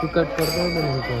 तू cut करतो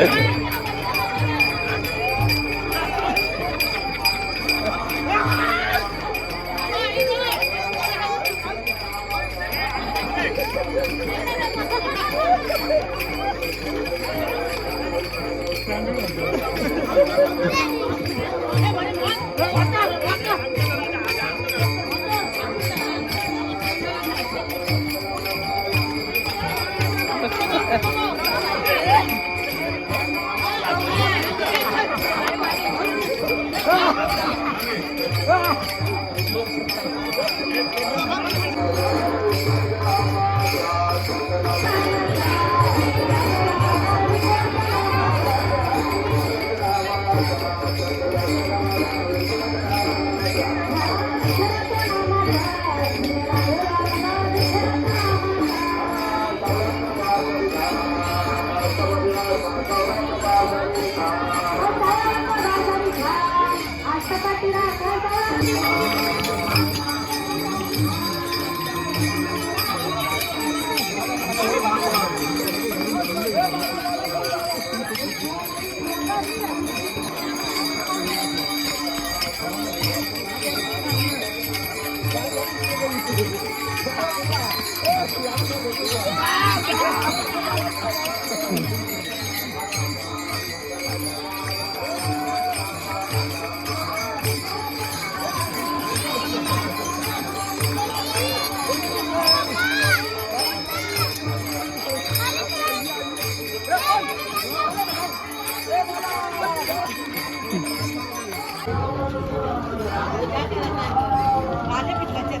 Thank you.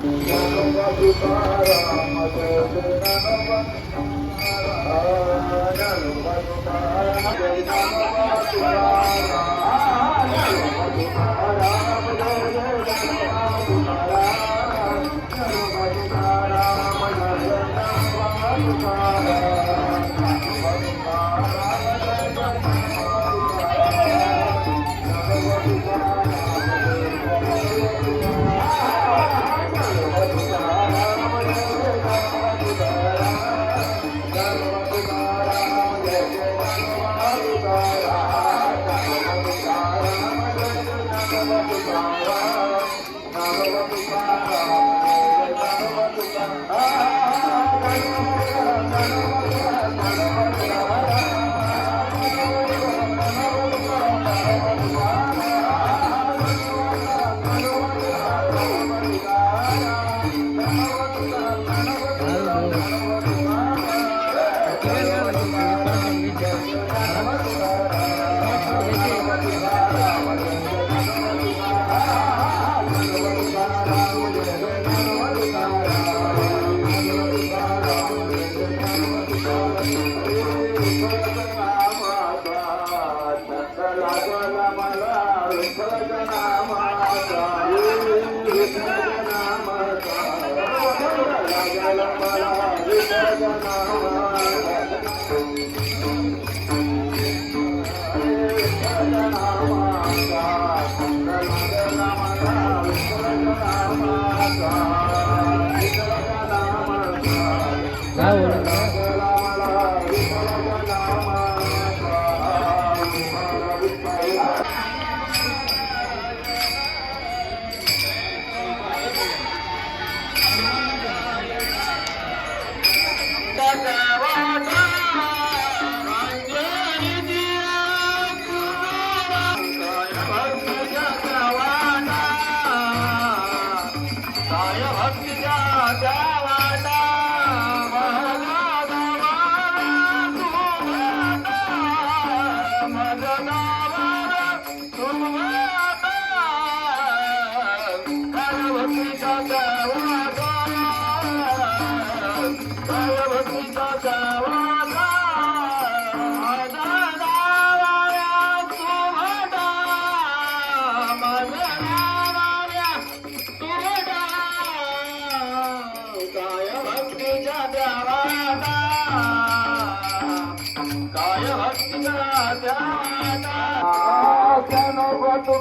Oh, my God.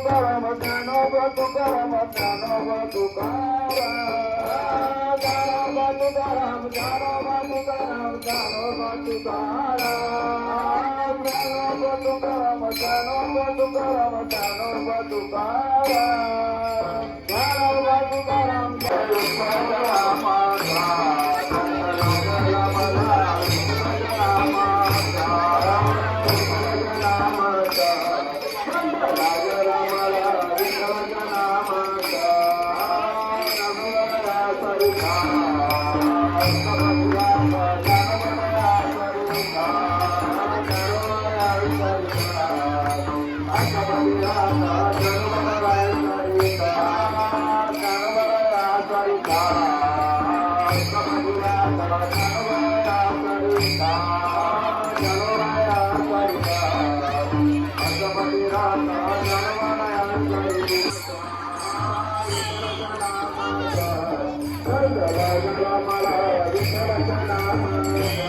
పరమతనో బ్రతు పరమతనో బ్రతుకారా బతుకారాం జానో బతుకారాం జానో బతుకారా బతుకారామ జానో బతుకారామ జానో బతుకారా బతుకారాం జయ రామ Thank you.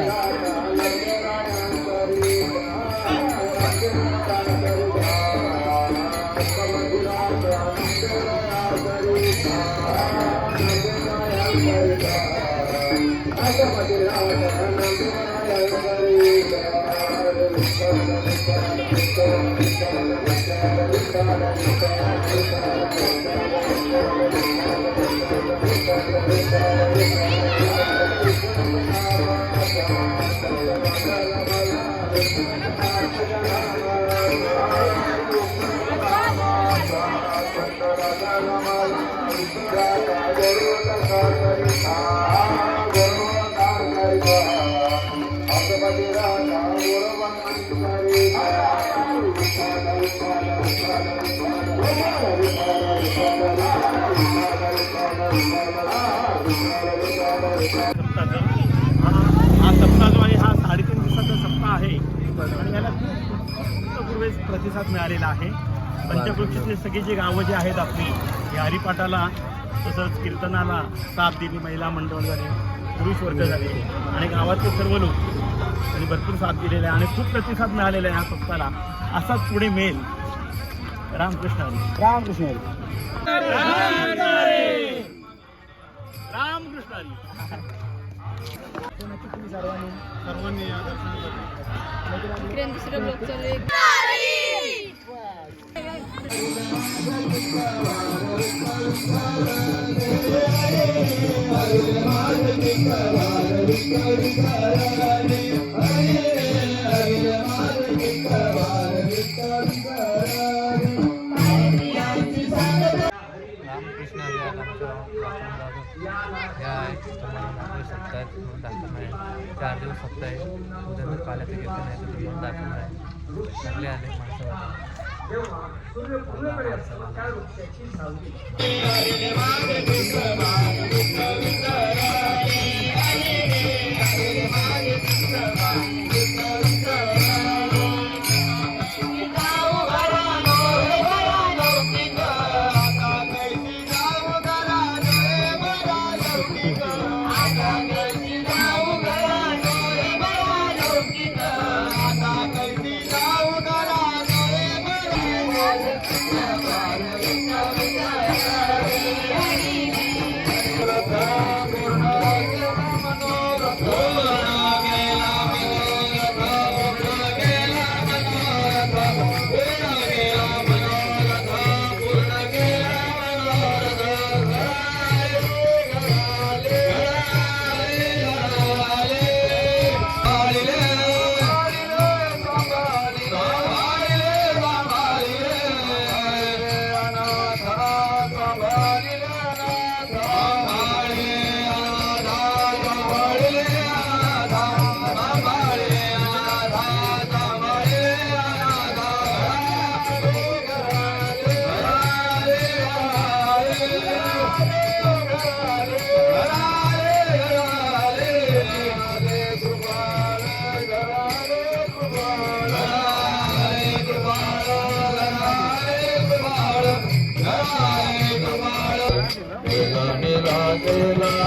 Música हा हा सप्ताह जो आहे हा साडेतीन दिवसाचा सप्ताह आहे. आणि याला खूप पूर्वेस प्रतिसाद मिळालेला आहे. पंचकृषीतली सगळी जी गावं जी आहेत आपली या हरिपाठाला तसंच कीर्तनाला साथ दिली महिला मंडळ झाले पुरुष वर्ग झाले आणि गावातले सर्व लोक आणि भरपूर साथ दिलेले आहे आणि खूप प्रतिसाद मिळालेला आहे या सप्ताहाला. असाच पुढे मेल रामकृष्ण रामकृष्ण रामकृष्ण हरी सर्वांनी? या दुसरं चालू आहे आहे लागले आले माणसं Thank you.